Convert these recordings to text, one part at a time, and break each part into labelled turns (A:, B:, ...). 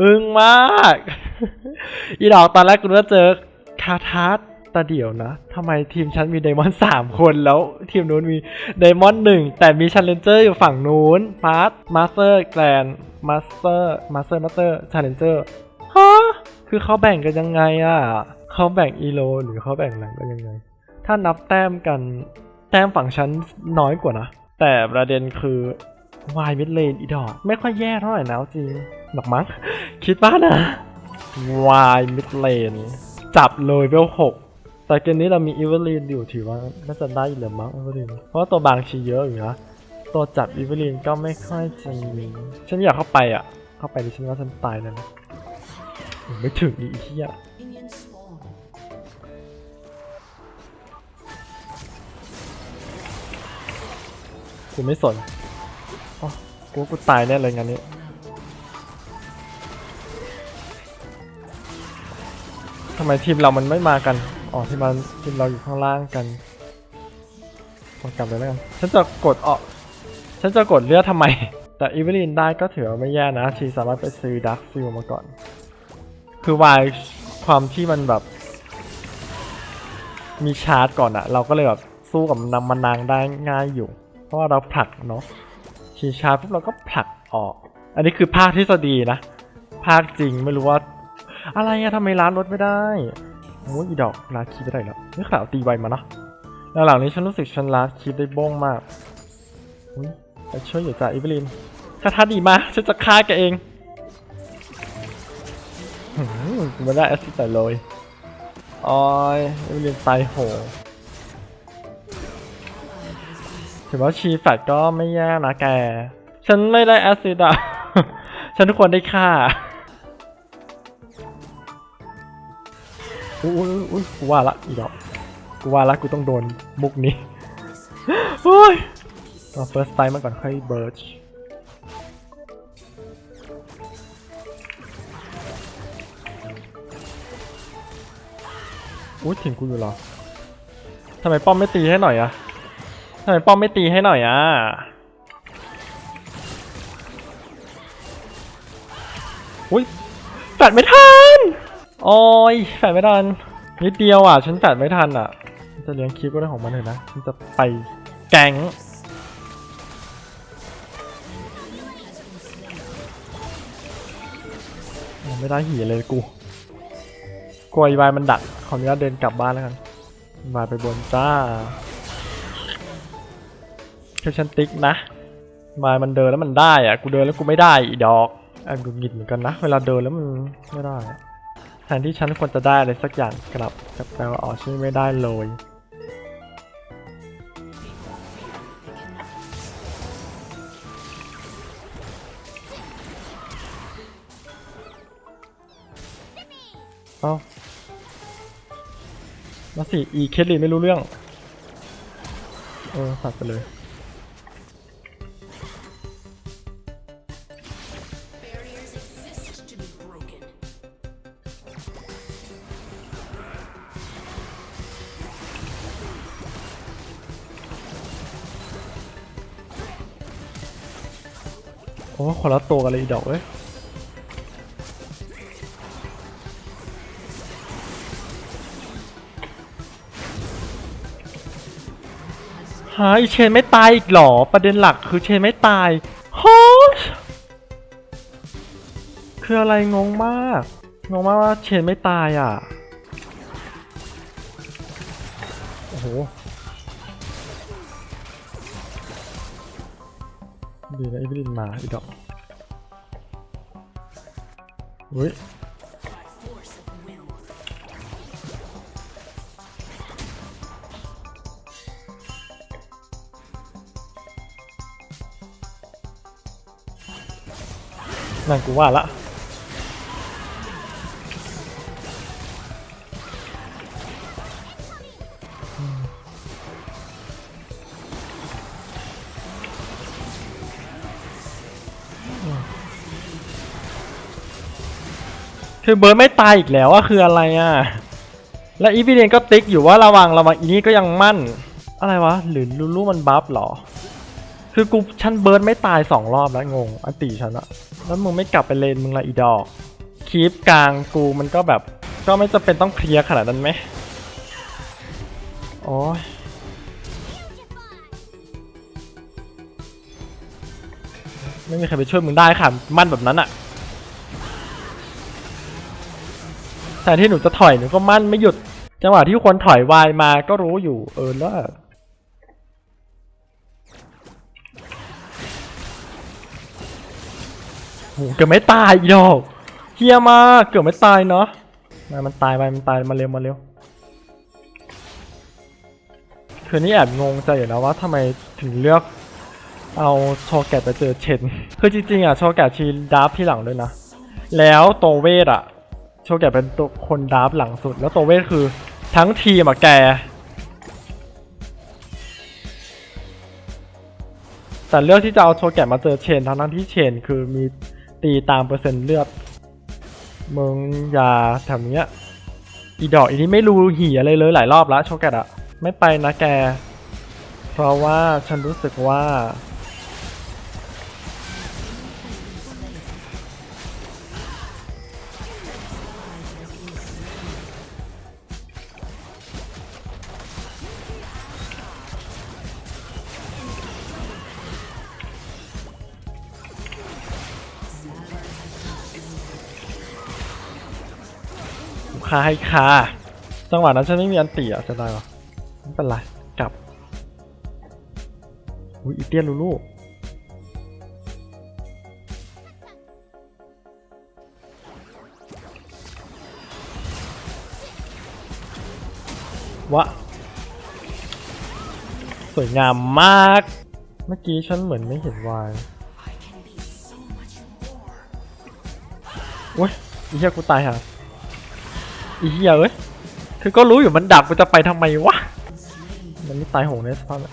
A: อึ้งมาก อีดอกตอนแรกกูว่าเจอคาทัสต่เดียวนะทำไมทีมฉันมีไดมอนด์สามคนแล้วทีมนู้นมีไดมอนด์หนึ่งแต่มีชันเลนเจอร์อยู่ฝั่งนู้นพาร์ทมาสเตอร์แกรนมาสเตอร์มาสเตอร์มาสเตอร์ชันเลนเจอร์ฮะคือเขาแบ่งกันยังไงอะเขาแบ่งอีโลหรือเขาแบ่งอะไรกันยังไง ถ้านับแต้มกันแต้มฝั่งฉันน้อยกว่านะ แต่ประเด็นคือ วายมิดเลนอีดอกไม่ค่อยแย่เท่าไหร่นะจริงหรอกมั้ง คิดว่านะวายมิดเลนจับเลยเวลหกแต่เกมนี้เรามีอีเวลีนอยู่ถือว่าน่าจะได้อยู่เลยมั้งอีเวลีนเพราะว่าตัวบางชีเยอะอยู่นะตัวจับอีเวลีนก็ไม่ค่อยจะมีฉันอยากเข้าไปอะ เข้าไปดิฉันว่าฉันตายแล้วนะไม่ถึงอีกที่อะกูไม่สน กูกูตายแน่เลยงานนี้ทำไมทีมเรามันไม่มากัน อ๋อทีมมันทีมเราอยู่ข้างล่างกันกดกลับเลยแล้วกัน ฉันจะกดออก ฉันจะกดเลือดทำไม แต่อีเวลินได้ก็ถือว่าไม่แย่นะ ชีสามารถไปซื้อดักซิลมาก่อน คือวายความที่มันแบบ มีชาร์จก่อนอะเราก็เลยแบบสู้กับนำมันนางได้ง่ายอยู่ เพราะว่าเราผลักเนาะ ชีชาร์จปุ๊บเราก็ผลักออก อันนี้คือภาคทฤษฎีนะ ภาคจริงไม่รู้ว่า อะไรอะทำไมร้านรถไม่ได้โอ้ยอีดอกร้านคีไม่ได้แล้วนี่ข่าวตีไวมาเนาะแล้วหลังนี้ฉันรู้สึกฉันร้านคีได้บ้งมากอุ๊ยไปช่วยอยู่จ่าอีเวลินคาถาดีมาฉันจะฆ่าแกเองมกูได้แอสซิสต์แต่เลยออยอีเวลินตายโห ถือว่าชีแฟดก็ไม่แย่นะแก ฉันไม่ได้แอสซิสต์อะฉันทุกคนได้ฆ่าอุ้ยอุ้ยกูว่าละอีกดอกกูว่าละกูต้องโดนมุกนี้โอ้ยเอา first time มาก่อนค่อย birch อุ้ยถึงกูอยู่หรอทำไมป้อมไม่ตีให้หน่อยอะ ทำไมป้อมไม่ตีให้หน่อยอะอุ้ยแฟดไม่ทันโอ้ยแฝดไม่ทันนิดเดียวอะ ฉันแฝดไม่ทันอะ จะเลี้ยงคลิปก็ได้ของมันเลยนะฉันจะไปแก๊งไม่ได้หีเลยกูกลัวอีวายมันดักขออนุญาตเดินกลับบ้านแล้วกันอีวาไปบนจ้า แค่ฉันติ๊กนะอีวายมันเดินแล้วมันได้อะกูเดินแล้วกูไม่ได้อีดอกแอบดูหงิดเหมือนกันนะ เวลาเดินแล้วมันไม่ได้แทนที่ฉันควรจะได้อะไรสักอย่างกลับกลับแปลว่าอ๋อฉันไม่ได้เลยเอามาสิ อีเคทลีไม่รู้เรื่อง เออตัดไปเลย โอ้คนละตัวกันเลยอีดอกเว้ยหาอีเชนไม่ตายอีกหรอ ประเด็นหลักคือเชนไม่ตายฮะคืออะไรงงมาก งงมากว่าเชนไม่ตายอะ โอ้โห ดีนะอีวิลินมาอีดอกเฮ้ยนั่นกูว่าละ คือเบิร์ดไม่ตายอีกแล้วอะคืออะไรอะและอีพีเดนก็ติ๊กอยู่ว่าระวังระวังอีนี่ก็ยังมั่น อะไรวะ หรือลูลูมันบัฟเหรอ คือกูฉันเบิร์ดไม่ตายสองรอบแล้วงง อันตีฉันอะแล้วมึงไม่กลับไปเลนมึงละอีดอกคีปกลางกูมันก็แบบ ก็ไม่จำเป็นต้องเคลียร์ขนาดนั้นไหมโอ้ยไม่มีใครไปช่วยมึงได้ค่ะ มั่นแบบนั้นอะ แต่ที่หนูจะถอยหนูก็มั่นไม่หยุด จังหวะที่ควรถอยวายมาก็รู้อยู่ เออแล้วโหเกือบไม่ตายอีดอกเฮียมากเกือบไม่ตายเนาะมามันตายไปมันตายมาเร็วมาเร็วคือนี่แอบงงใจอยู่นะว่าทำไมถึงเลือกเอาโชแกตไปเจอเชนคือจริงๆอะโชแกตชีดับที่หลังด้วยนะ แล้วโตวเวทอะ โชแกเป็นตัวคนดับหลังสุด แล้วโตวเวทคือทั้งทีมอะแก แต่เลือกที่จะเอาโชแกมาเจอเชนทั้งนั้นที่เชนคือมีตีตามเปอร์เซ็นต์เลือดมึงอย่าแถวเนี้ยอีดอกอีนี้ไม่รู้หี่อะไรเลยหลายรอบแล้วโชแกอะไม่ไปนะแก เพราะว่าฉันรู้สึกว่า คาให้คาจังหวะนั้นฉันไม่มีอันตีอะเสียดายวะไม่เป็นไรกลับอุ้ยอีเตี้ยลูลูวะสวยงามมาก เมื่อกี้ฉันเหมือนไม่เห็นวายโอ้ยอีเหี้ยกูตายห่า อีเหี้ยเอ้ยคือก็รู้อยู่มันดับกูจะไปทำไมวะ มันไม่ตายโหงในสภาพเลย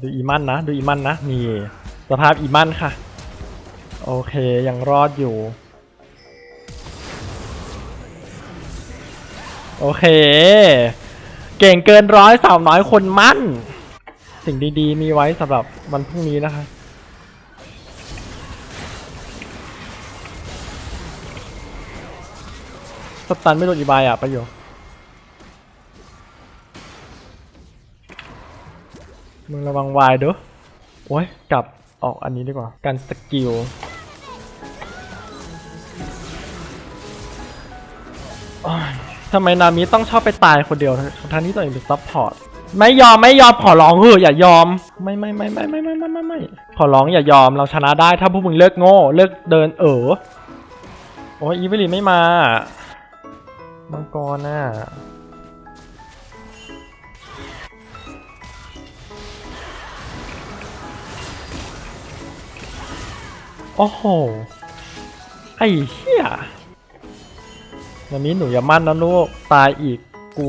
A: ดูอีมันนะ ดูอีมันนะ นี่สภาพอีมันค่ะ โอเคยังรอดอยู่ โอเค เก่งเกินร้อยสาวน้อยคนมั่น สิ่งดีๆ มีไว้สำหรับวันพรุ่งนี้นะคะสตันไม่โดนอีบายอะประโยชน์มึงระวังวายเด้อโอ้ยกลับออกอันนี้ดีกว่า การสกิลทำไมนามิต้องชอบไปตายคนเดียวทั้งที่ตัวเองเป็นซัพพอร์ต ไม่ยอมไม่ยอมขอร้องเถออย่ายอม ไม่ไม่ไม่ไม่ไม่ไม่ไม่ไม่ไม่ขอร้องอย่ายอมเราชนะได้ถ้าพวกมึงเลิกโง่เลิกเดินเออโอ้ยอีเวลีไม่มามังกรน่ะโอ้โห ไอ้เหี้ยวันนี้หนูอย่ามั่นนะลูก ตายอีกกู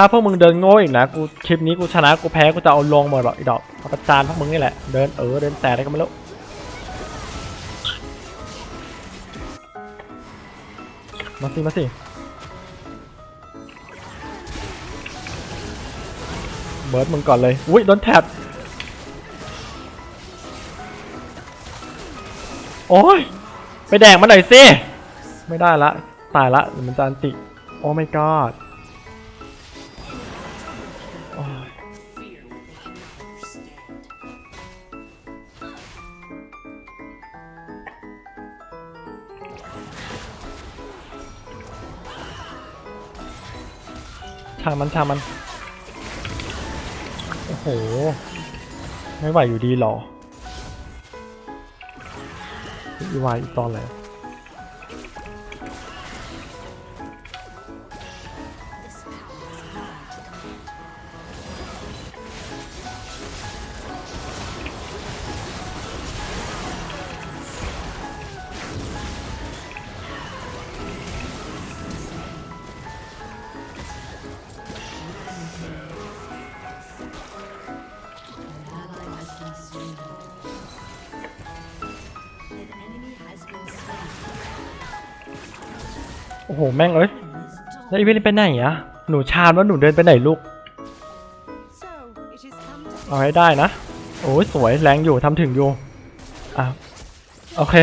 A: ถ้าพวกมึงเดินโง่อีกนะกูคลิปนี้กูชนะกูแพ้กูจะเอาลงหมดหรอกอีดอกประจานพวกมึงนี่แหละเดินเออเดินแต่อะไรก็ไม่รู้มาสิมาสิเบิร์ดมึงก่อนเลยอุ้ยโดนแท็บโอ้ยไปแดงมาหน่อยสิ ไม่ได้ละ ตายละเดี๋ยวมันจะอันติ โอ้ my god ชามันชามัน โอ้โห ไม่ไหวอยู่ดีหรออีวายอีกตอนแล้ว โอ้โห แม่งเอ้ย แล้วอีเวนต์ไปไหนอะหนูชามแล้วหนูเดินไปไหนลูก เอาให้ได้นะ โอ้ยสวยแรงอยู่ทำถึงอยู่อะโอเค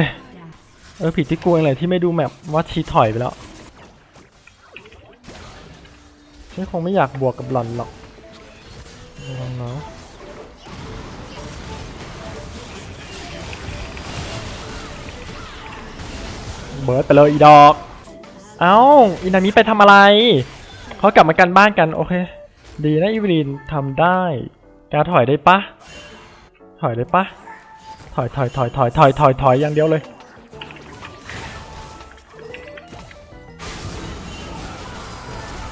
A: เออผิดที่กูเองเลยที่ไม่ดูแมปว่าชีถอยไปแล้วฉันคงไม่อยากบวกกับหล่อนหรอกระวังเนาะเบิร์ดไปเลยอีดอก เอ้าอินามิไปทำอะไรเขากลับมากันบ้านกันโอเค ดีนะอีวลีนทำได้แกถอยได้ปะถอยได้ปะถอยถอยถอยถอยถอยถอยถอยอย่างเดียวเลย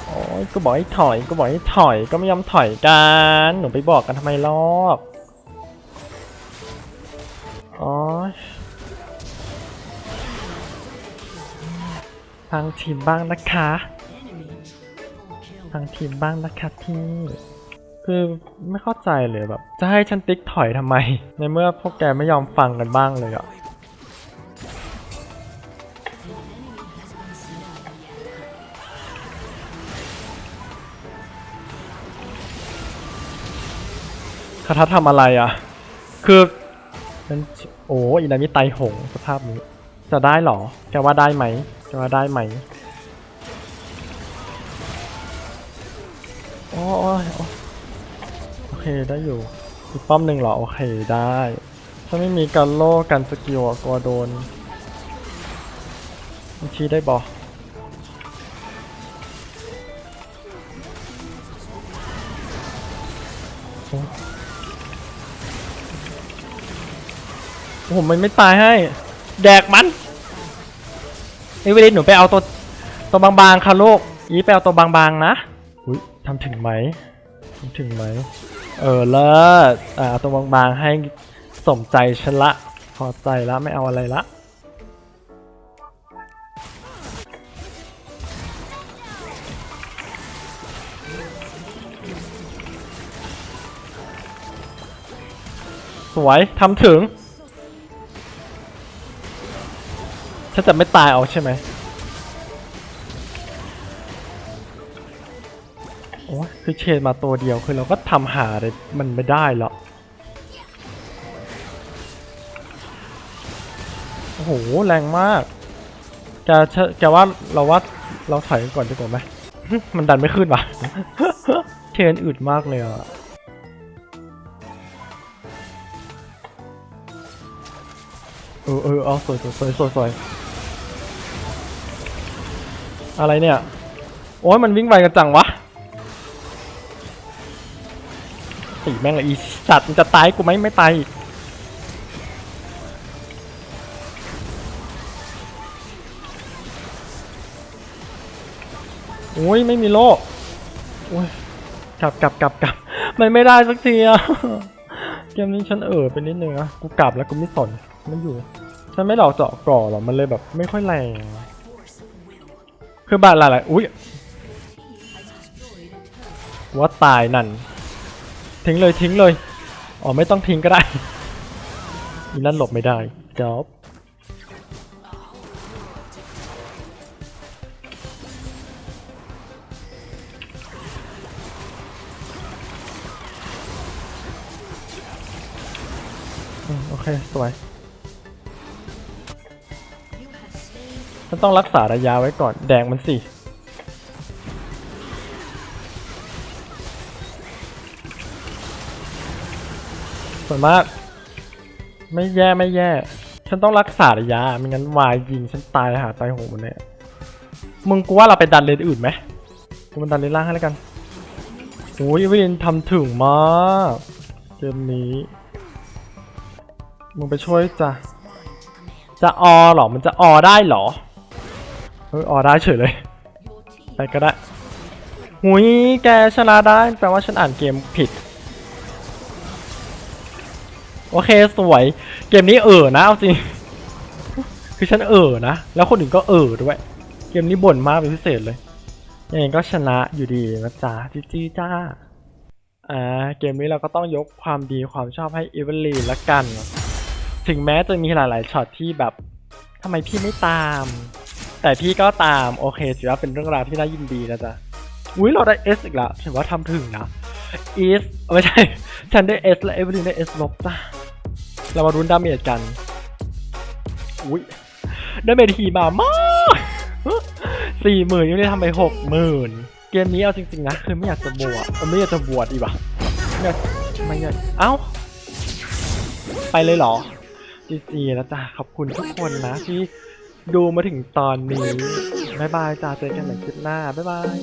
A: โอ้ยก็บอกให้ถอยก็บอกให้ถอยก็ไม่ยอมถอยกันหนูไปบอกกันทำไมลอกโอ้ ทางทีมบ้างนะคะ ทางทีมบ้างนะคะพี่คือไม่เข้าใจเลยแบบ จะให้ฉันติ๊กถอยทำไม ในเมื่อพวกแกไม่ยอมฟังกันบ้างเลยอะคาทัทำอะไรอะคือมันโอ้อินามิไตหงสภาพนี้ จะได้เหรอ แกว่าได้ไหม แกว่าได้ไหมโอ้ยโอ้ยโอเคได้อยู่อีกป้อมหนึ่งเหรอ โอเคได้ ถ้าไม่มีการโล่กันสกิลกลัวโดนบัญชีได้บอโอ้โอ้โหมันไม่ตายให้ แดกมัน เอเวลินหนูไปเอาตัวตัวบางๆค่ะลูกอีไปเอาตัวบางๆนะอุ้ยทำถึงไหมทำถึงไหมเออเลิศอ่าเอาตัวบางๆให้สมใจฉันละพอใจละไม่เอาอะไรละสวยทำถึง ฉันจะไม่ตายเอาใช่ไหมโอ้ยคือเชนมาตัวเดียวคือเราก็ทำหาเลยมันไม่ได้หรอกโอ้โห แรงมากแกเชแกว่าเราว่าเราถอยกันก่อนดีกว่าไหมมันดันไม่ขึ้นว่ะเชนอึดมากเลยอะเออเออเอาสวยสวยสวยสวยสวย อะไรเนี่ย โอ้ยมันวิ่งไวกันจังวะตีแม่งเลยอีสัตว์มันจะตายกูไหมไม่ตายอีกโอ้ยไม่มีโล่โอ้ยกลับกลับกลับกลับมันไม่ได้สักทีอะเกมนี้ฉันเออไปนิดนึงอะกูกลับแล้วกูไม่สนมันอยู่ ฉันไม่หลอกเจาะกร่อหรอกมันเลยแบบไม่ค่อยแรง คือบาดหลายๆอุ้ยว่าตายนั่น ทิ้งเลยทิ้งเลย อ๋อไม่ต้องทิ้งก็ได้อีนั่นหลบไม่ได้จอบโอเค สวย ฉันต้องรักษาระยะไว้ก่อนแดงมันสิ สวยมาก ไม่แย่ไม่แย่ ฉันต้องรักษาระยะไม่งั้นวายยิงฉันตายหาตายโหงมดเนี่ยมึงกูว่าเราไปดันเลนอื่นไหมกูมันดันเลนล่างให้แล้วกันโอ้ยวิลินทำถึงมากเกมนี้ มึงไปช่วยจ้ะจะออเหรอ มันจะออได้เหรอ ออได้เฉยเลย
B: your team
A: ไปก็ได้หุยแกชนะได้แปลว่าฉันอ่านเกมผิด โอเคสวย เกมนี้เออนะเอาจริง คือฉันเออนะ แล้วคนอื่นก็เออด้วย เกมนี้บ่นมากเป็นพิเศษเลยยังไงก็ชนะอยู่ดีนะจ๊ะจีจีจ้าอ่าเกมนี้เราก็ต้องยกความดีความชอบให้อีเวลลีนละกัน ถึงแม้จะมีหลายๆช็อตที่แบบทำไมพี่ไม่ตาม แต่พี่ก็ตามโอเคถือว่าเป็นเรื่องราวที่น่ายินดีนะจ๊ะอุ้ยเราได้ S อีกแล้วถือว่าทำถึงนะอีสไม่ใช่ ฉันได้เอสและเอเวอร์ลินได้เอสลบจ้ะเรามารุนดาเมจกันอุ้ยดาเมจทีมามากสี่หมื่นยังได้ทำไปหกหมื่นเกมนี้เอาจริงๆนะคือไม่อยากจะบวชไม่อยากจะบวชอีกว่ะไม่อยากไม่อยากเอ้า ไปเลยเหรอจีจีนะจ๊ะขอบคุณทุกคนนะที่ ดูมาถึงตอนนี้ บ๊ายบายจ้าเจอกันใหม่คลิปหน้า บ๊ายบาย